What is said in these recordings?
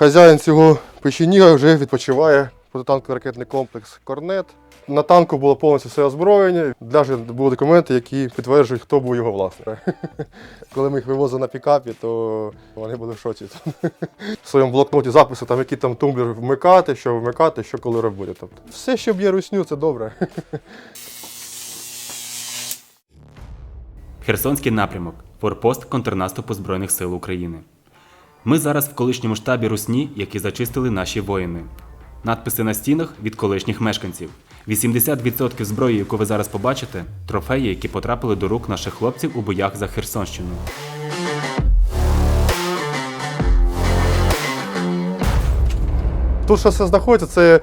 Хазяїн цього печеніга вже відпочиває протитанковий ракетний комплекс Корнет. На танку було повністю все озброєння. Навіть були документи, які підтверджують, хто був його власник. Коли ми їх вивозили на пікапі, то вони були в шоці. В своєму блокноті записи, там, який там тумблер вмикати, що вмикати, що коли робити. Тобто, все, що б'є русню, це добре. Херсонський напрямок форпост контрнаступу Збройних сил України. Ми зараз в колишньому штабі Русні, які зачистили наші воїни. Надписи на стінах від колишніх мешканців. 80% зброї, яку ви зараз побачите, трофеї, які потрапили до рук наших хлопців у боях за Херсонщину. Тут що все знаходиться, це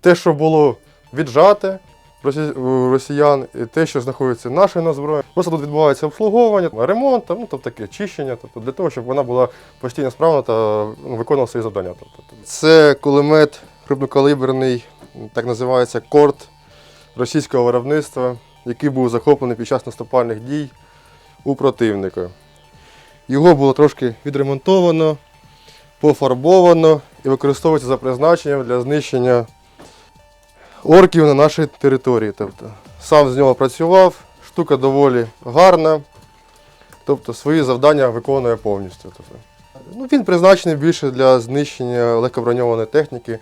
те, що було віджате росіян, і те, що знаходиться наше на зброї. Просто тут відбувається обслуговування, ремонт, ну, тобто таке чищення, тобто для того, щоб вона була постійно справна та ну, виконувала свої завдання. Тобто. Це кулемет крупнокаліберний, так називається корт російського виробництва, який був захоплений під час наступальних дій у противника. Його було трошки відремонтовано, пофарбовано і використовується за призначенням для знищення орків на нашій території. Тобто, сам з нього працював, штука доволі гарна, тобто свої завдання виконує повністю. Тобто. Ну, він призначений більше для знищення легкоброньованої техніки,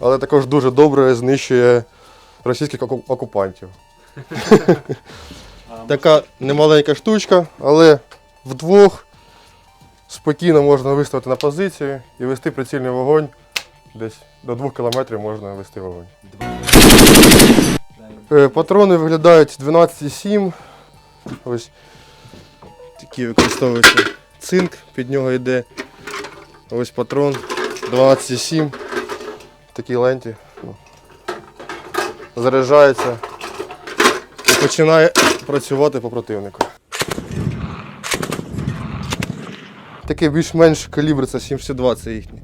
але також дуже добре знищує російських окупантів. Така немаленька штучка, але вдвох спокійно можна виставити на позицію і вести прицільний вогонь. Десь до 2 кілометрів можна вести вогонь. Е, Патрони виглядають 12,7. Ось такі використовується цинк, під нього йде. Ось патрон 12,7. Такі ленті. Заряджається і починає працювати по противнику. Такий більш-менш калібр це 762, це їхній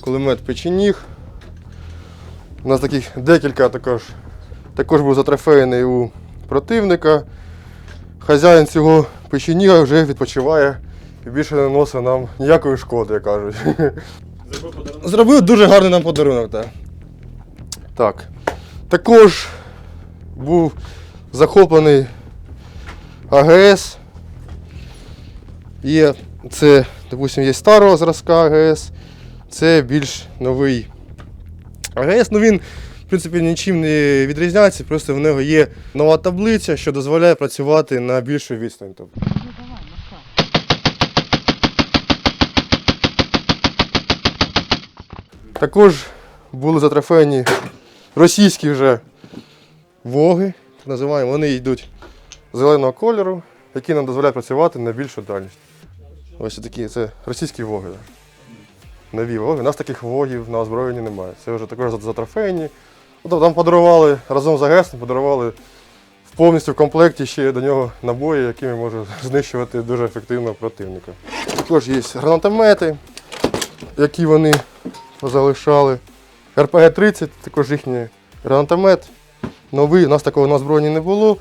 кулемет печеніг. У нас таких декілька також. Також був затрофейний у противника. Хазяїн цього печеніга вже відпочиває і більше не наносить нам ніякої шкоди, як кажуть. Зробив дуже гарний нам подарунок, так. Так. Також був захоплений АГС. Є, це, допустим, є старого зразка АГС, це більш новий АГС. Ну він, в принципі, нічим не відрізняється, просто в нього є нова таблиця, що дозволяє працювати на більшу відстань. Тобто. Також були затрофені російські вже воги, так називаємо. Вони йдуть зеленого кольору, які нам дозволяють працювати на більшу дальність. Ось такі, це російські воги. Нові воги. У нас таких вогів на озброєнні немає. Це вже також за- затрофейні. Ну, Нам подарували разом з АГСом, подарували в повністю в комплекті ще до нього набої, якими можуть знищувати дуже ефективно противника. Також є гранатомети, які вони залишали. РПГ-30, також їхній гранатомет. Новий, у нас такого на озброєнні не було.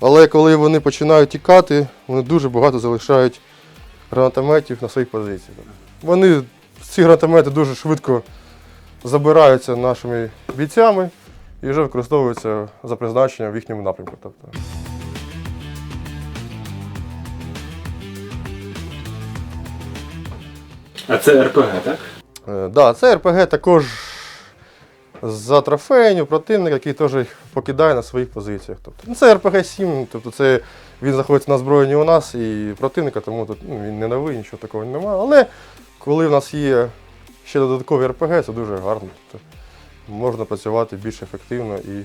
Але коли вони починають тікати, вони дуже багато залишають гранатометів на своїх позиціях. Вони, ці гранатомети дуже швидко забираються нашими бійцями і вже використовуються за призначенням в їхньому напрямку. Тобто. А це РПГ, так? Е, да, це РПГ також за трофеїню противника, який теж їх покидає на своїх позиціях. Тобто, ну, це РПГ-7, тобто це він знаходиться на зброєнні у нас і противника, тому тут ну, він не новий, нічого такого немає. Але коли в нас є ще додаткові РПГ, це дуже гарно. Тобто, можна працювати більш ефективно і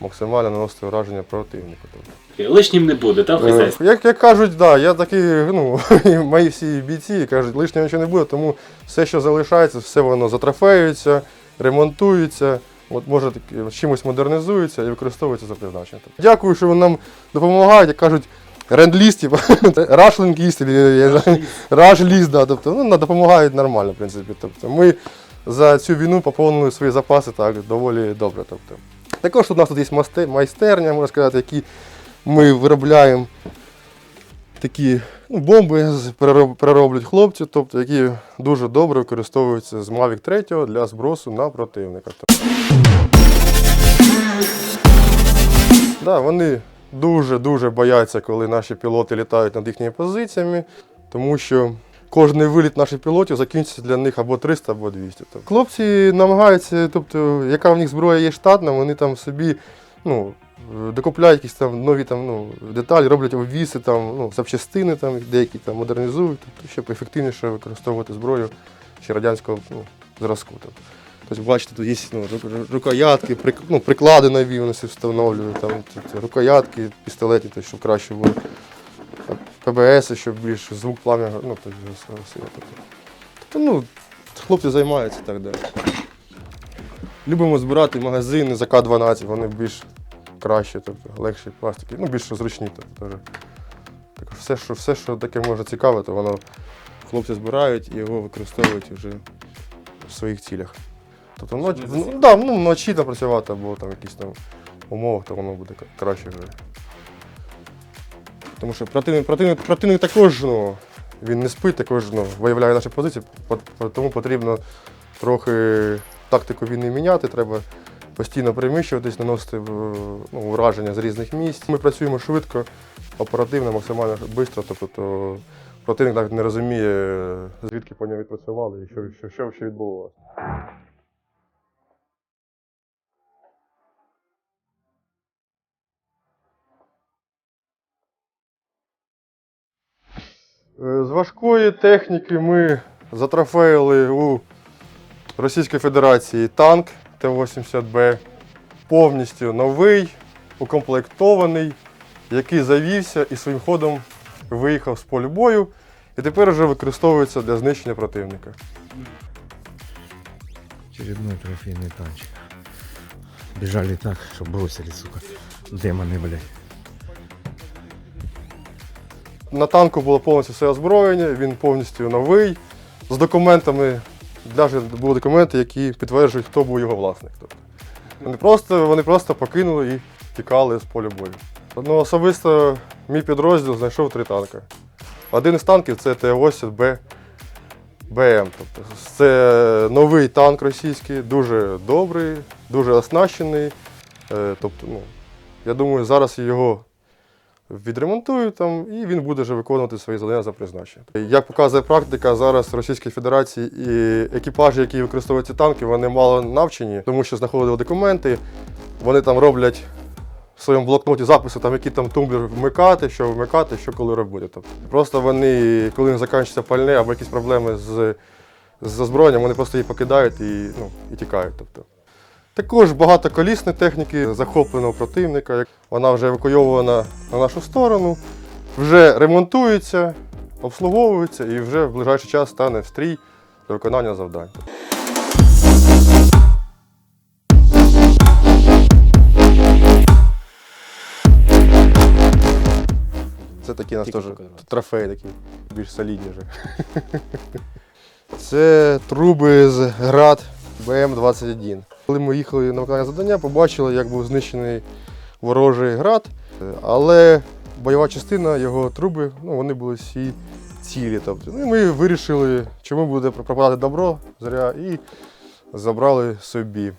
максимально наносити враження противнику. Тобто. Лишнім не буде, так, Е, Як, як кажуть, да, я такий, ну, мої всі бійці кажуть, лишнього нічого не буде, тому все, що залишається, все воно затрофеюється, ремонтується, от, може чимось модернізується і використовується за призначенням. Тобто, Дякую, що ви нам допомагають, кажуть, рендліст, типу, рашлінг-ліст, да, тобто, ну, допомагають нормально, в принципі. Тобто, ми за цю війну поповнили свої запаси так, доволі добре. Тобто. Також тут у нас тут є масте- майстерня, можна сказати, які ми виробляємо такі Ну, бомби перероблять хлопці, тобто, які дуже добре використовуються з Mavic 3 для збросу на противника. Да, вони дуже-дуже бояться, коли наші пілоти літають над їхніми позиціями, тому що кожний виліт наших пілотів закінчиться для них або 300, або 200. Тобто, хлопці намагаються, тобто, яка в них зброя є штатна, вони там собі ну, докупляють якісь там нові там, ну, деталі, роблять обвіси, там, ну, запчастини там, деякі там модернізують, тобто, щоб ефективніше використовувати зброю ще радянського ну, зразку. Тобто. Тобто, бачите, тут є ну, рукоятки, ну, приклади нові вони собі встановлюють, там, рукоятки, пістолети, тобто, щоб краще було. ПБС, щоб більш звук плам'я, ну, тобто. Ну, хлопці займаються так далі. Любимо збирати магазини за К-12, вони більш кращі, тобто, легші пластики, ну, більш зручні. Тобто, так, все, що, все, що таке може цікавити, воно хлопці збирають і його використовують вже в своїх цілях. Тобто ноч, ну, да, ну, вночі там працювати або там якісь там умовах, то воно буде краще вже. Тому що противник, противник, противник також ну, він не спить, також ну, виявляє наші позиції, по- по- тому потрібно трохи тактику війни міняти, треба постійно переміщуватись, наносити ну, ураження з різних місць. Ми працюємо швидко, оперативно, максимально швидко, тобто то противник навіть не розуміє, звідки по ньому відпрацювали і що, що, що, що відбувалося. З важкої техніки ми затрофеїли у Російської Федерації танк Т-80Б. Повністю новий, укомплектований, який завівся і своїм ходом виїхав з полю бою і тепер вже використовується для знищення противника. Очередной трофейный танчик. Бежали так, что бросили, сука. Демоны, блядь. На танку було повністю все озброєння, він повністю новий, з документами, навіть були документи, які підтверджують, хто був його власник. Тобто, вони, просто, вони просто покинули і тікали з поля бою. Ну, особисто мій підрозділ знайшов три танки. Один із танків це Т-80Б БМ. Тобто, це новий танк російський, дуже добрий, дуже оснащений. Е, Тобто, ну, я думаю, зараз його відремонтують там, і він буде вже виконувати свої завдання за призначенням. Як показує практика, зараз Російській Федерації і екіпажі, які використовують ці танки, вони мало навчені, тому що знаходили документи, вони там роблять в своєму блокноті записи, там, які там тумблер вмикати, що вмикати, що коли робити. Тобто, просто вони, коли не закінчиться пальне або якісь проблеми з, з озброєнням, вони просто її покидають і, ну, і тікають. Тобто. Також багато колісної техніки захопленого противника. Вона вже евакуйована на нашу сторону, вже ремонтується, обслуговується і вже в ближайший час стане в стрій для виконання завдань. Це такі у нас теж трофеї такі, більш солідні вже. Це труби з град БМ-21. Коли ми їхали на виконання завдання, побачили, як був знищений ворожий град, але бойова частина, його труби, ну, вони були всі цілі. Тобто, ну, ми вирішили, чому буде пропадати добро зря, і забрали собі.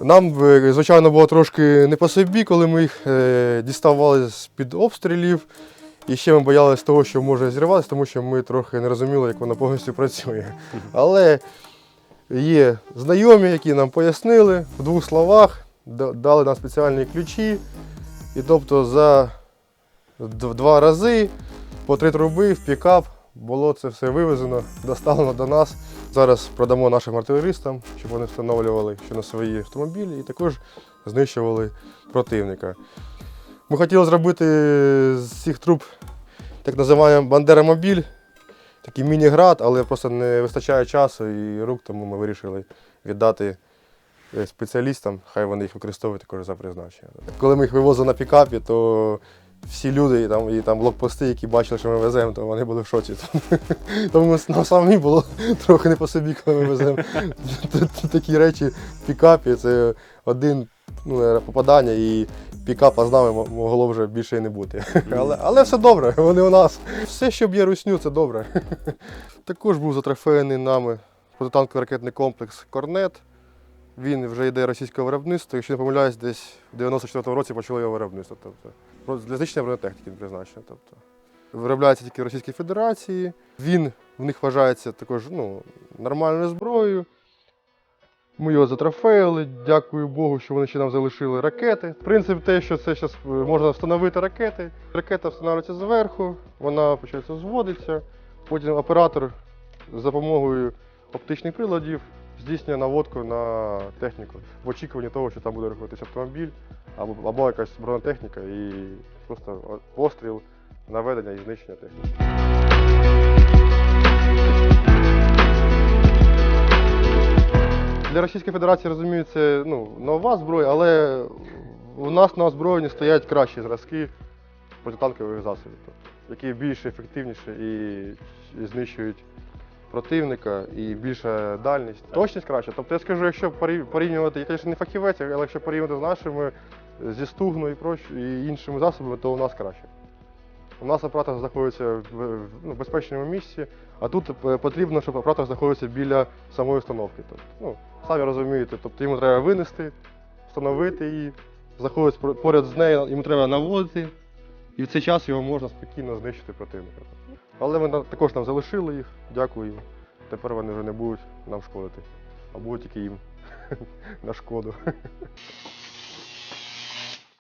Нам, е, звичайно, було трошки не по собі, коли ми їх е, діставали з-під обстрілів. І ще ми боялися того, що може зірватися, тому що ми трохи не розуміли, як воно повністю працює. Але є знайомі, які нам пояснили в двох словах, дали нам спеціальні ключі. І тобто за два рази по три труби в пікап було це все вивезено, доставлено до нас. Зараз продамо нашим артилеристам, щоб вони встановлювали що на свої автомобілі і також знищували противника. Ми хотіли зробити з цих труб так називаємо бандеромобіль, такий міні-град, але просто не вистачає часу і рук, тому ми вирішили віддати е, спеціалістам, хай вони їх використовують також за призначенням. Коли ми їх вивозили на пікапі, то всі люди і там, і там блокпости, які бачили, що ми веземо, то вони були в шоці. Тому нам самі було трохи не по собі, коли ми веземо такі речі в пікапі. Це один ну, попадання і пікапа з нами могло вже більше і не бути. Але, але все добре, вони у нас. Все, що б'є русню, це добре. Також був затрофеєний нами протитанковий ракетний комплекс Корнет. Він вже йде російського виробництва. Якщо не помиляюсь, десь в 94-му році почали його виробництво. Тобто, для знищення бронетехніки він призначений. Тобто, виробляється тільки в Російській Федерації. Він в них вважається також ну, нормальною зброєю. Ми його затрофеїли. Дякую Богу, що вони ще нам залишили ракети. Принцип те, що це зараз можна встановити ракети. Ракета встановлюється зверху, вона починається зводиться. Потім оператор за допомогою оптичних приладів здійснює наводку на техніку в очікуванні того, що там буде рухатися автомобіль або, або якась бронетехніка і просто постріл, наведення і знищення техніки. Для Російської Федерації розумію, це ну, нова зброя, але у нас на озброєнні стоять кращі зразки протитанкових засобів, тобто, які більш ефективніші і, знищують противника, і більша дальність. Точність краще. Тобто я скажу, якщо порів- порівнювати, я, звісно, не фахівець, але якщо порівнювати з нашими, зі проч, і іншими засобами, то у нас краще. У нас оператор знаходиться в, ну, безпечному місці, а тут е, потрібно, щоб оператор знаходився біля самої установки. Тобто, ну, самі розумієте, тобто йому треба винести, встановити її, заходить поряд з нею, йому треба наводити, і в цей час його можна спокійно знищити противника. Але ми також нам залишили їх, дякую їм. Тепер вони вже не будуть нам шкодити, а будуть тільки їм на шкоду.